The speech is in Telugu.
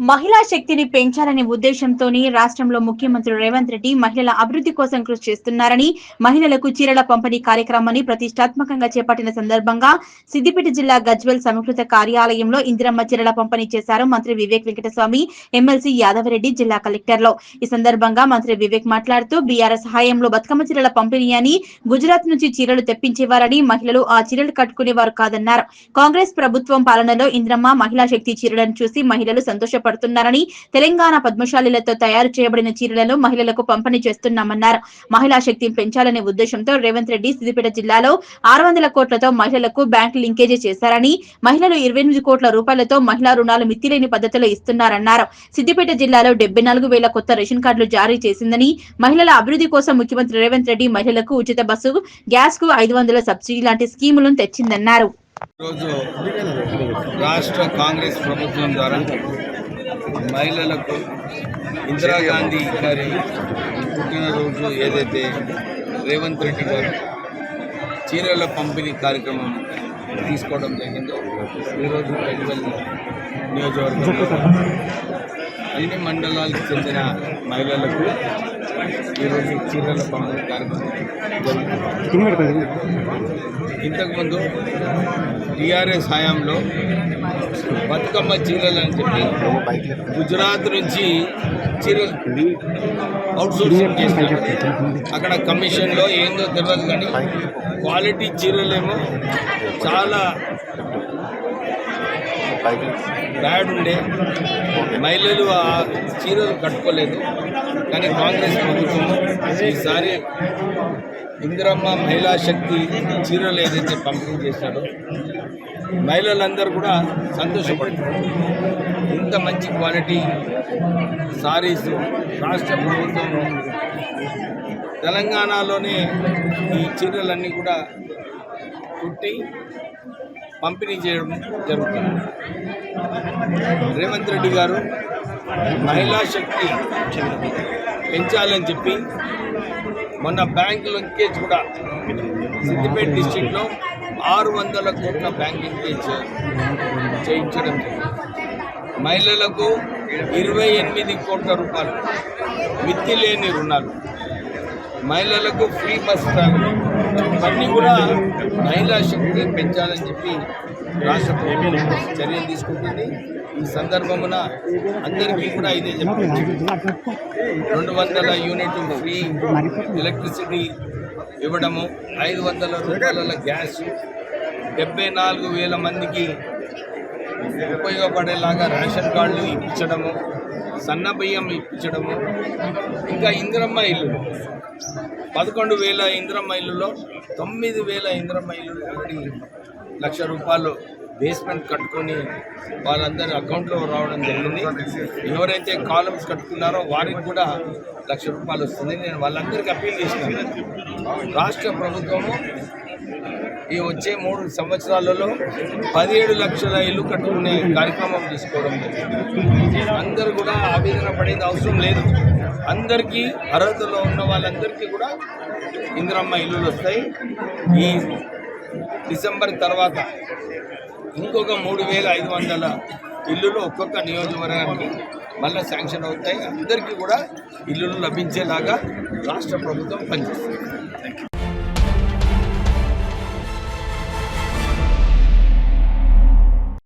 మహిళా శక్తిని పెంచాలనే ఉద్దేశంతోనే రాష్ట్రంలో ముఖ్యమంత్రి రేవంత్ రెడ్డి మహిళల అభివృద్ధి కోసం కృషి చేస్తున్నారని మహిళలకు చీరల పంపిణీ కార్యక్రమాన్ని ప్రతిష్టాత్మకంగా చేపట్టిన సందర్భంగా సిద్దిపేట జిల్లా గజ్వెల్ సమీకృత కార్యాలయంలో ఇందిరమ్మ చీరల పంపిణీ చేశారు మంత్రి వివేక్ వెంకటస్వామి ఎమ్మెల్సీ యాదవరెడ్డి జిల్లా కలెక్టర్లో ఈ సందర్భంగా మంత్రి వివేక్ మాట్లాడుతూ బీఆర్ఎస్ హయాంలో బతుకమ్మ చీరల పంపిణీ అని గుజరాత్ నుంచి చీరలు తెప్పించేవారని మహిళలు ఆ చీరలు కట్టుకునేవారు కాదన్నారు. కాంగ్రెస్ ప్రభుత్వం పాలనలో ఇంద్రమ్మ మహిళా శక్తి చీరలను చూసి మహిళలు సంతోషపడుతున్నారు పడుతున్నారని తెలంగాణ పద్మశాలిలతో తయారు చేయబడిన చీరలను మహిళలకు పంపిణీ చేస్తున్నామన్నారు. మహిళా శక్తిని పెంచాలనే ఉద్దేశంతో రేవంత్ రెడ్డి సిద్దిపేట జిల్లాలో ఆరు వందల కోట్లతో మహిళలకు బ్యాంక్ లింకేజీ చేశారని మహిళలు ఇరవై ఎనిమిది కోట్ల రూపాయలతో మహిళా రుణాలు మిత్తిలేని పద్ధతిలో ఇస్తున్నారన్నారు. సిద్దిపేట జిల్లాలో డెబ్బై నాలుగు వేల కొత్త రేషన్ కార్డులు జారీ చేసిందని మహిళల అభివృద్ధి కోసం ముఖ్యమంత్రి రేవంత్ రెడ్డి మహిళలకు ఉచిత బస్సు గ్యాస్కు ఐదు వందల సబ్సిడీ లాంటి స్కీములను తెచ్చిందన్నారు. రాష్ట్ర కాంగ్రెస్ ప్రభుత్వం ద్వారా మహిళలకు ఇందిరాగాంధీ గారి పుట్టినరోజు ఏదైతే రేవంత్ రెడ్డి గారు చీరల పంపిణీ కార్యక్రమం తీసుకోవడం జరిగిందో ఈరోజు గజ్వెల్ నియోజకవర్గంలో అన్ని మండలాలకు చెందిన మహిళలకు ఈరోజు చీరల పంపిణీ కార్యక్రమం జరుగుతుంది. ఇంతకుముందు టీఆర్ఎస్ హయాంలో బతుకమ్మ చీరలు అని చెప్పి గుజరాత్ నుంచి చీరలు అవుట్ సోర్సింగ్ చేసినారు అక్కడ కమిషన్లో ఏందో తెలియదు కానీ క్వాలిటీ చీరలేమో చాలా బ్యాడ్ ఉండే. మహిళలు ఆ చీరలు కట్టుకోలేదు. కానీ కాంగ్రెస్ ప్రభుత్వం ఈసారి ఇందిరమ్మ మహిళా శక్తి చీరలు ఏదైతే పంపిణీ చేశారో. మహిళలందరూ కూడా సంతోషపడుతున్నారు. ఇంత మంచి క్వాలిటీ సారీస్ రాష్ట్ర ప్రభుత్వం తెలంగాణలోనే ఈ చీరలన్నీ కూడా కుట్టి పంపిణీ చేయడం జరుగుతుంది. రేవంత్ రెడ్డి గారు మహిళా శక్తి పెంచాలని చెప్పి మొన్న బ్యాంక్ లింకేజ్ కూడా సిద్దిపేట డిస్టిక్లో ఆరు వందల కోట్ల బ్యాంక్ లింకేజ్ చేయించడం జరిగింది. మహిళలకు ఇరవై ఎనిమిది కోట్ల రూపాయలు మిత్తి లేని రుణాలు. మహిళలకు ఫ్రీ బస్ ట్రావెలింగ్ అవన్నీ కూడా మహిళా శక్తి పెంచాలని చెప్పి రాష్ట్ర ప్రభుత్వం చర్యలు తీసుకుంటుంది. ఈ సందర్భమున అందరికీ కూడా ఇదే చెప్పండి రెండు వందల యూనిట్ ఫ్రీ ఎలక్ట్రిసిటీ ఇవ్వడము ఐదు వందల రూపాయల గ్యాస్ డెబ్బై నాలుగు వేల మందికి ఉపయోగపడేలాగా రేషన్ కార్డులు ఇప్పించడము సన్న బియ్యం ఇప్పించడము ఇంకా ఇందిరమ్మ ఇల్లు. పదకొండు వేల ఇందిరమ్మ ఇల్లులో తొమ్మిది వేల ఇందిరమ్మ ఇల్లు ఆల్రెడీ లక్ష రూపాయలు బేస్మెంట్ కట్టుకొని వాళ్ళందరి అకౌంట్లో రావడం జరిగింది. ఎవరైతే కాలమ్స్ కట్టుకున్నారో వారికి కూడా లక్ష రూపాయలు వస్తుంది. నేను వాళ్ళందరికీ అప్పీల్ చేసినాను. రాష్ట్ర ప్రభుత్వము ఈ వచ్చే మూడు సంవత్సరాలలో పదిహేడు లక్షల ఇల్లు కట్టుకునే కార్యక్రమం తీసుకోవడం జరిగింది. అందరూ కూడా ఆవేదన పడేది అవసరం లేదు. అందరికీ అర్హతలో ఉన్న వాళ్ళందరికీ కూడా ఇందిరమ్మ ఇల్లులు వస్తాయి. ఈ డిసెంబర్ తర్వాత ఇంకొక మూడు వేల ఐదు వందల ఇల్లులు ఒక్కొక్క నియోజకవర్గానికి మళ్ళీ శాంక్షన్ అవుతాయి. అందరికీ కూడా ఇల్లులు లభించేలాగా రాష్ట్ర ప్రభుత్వం పనిచేస్తుంది.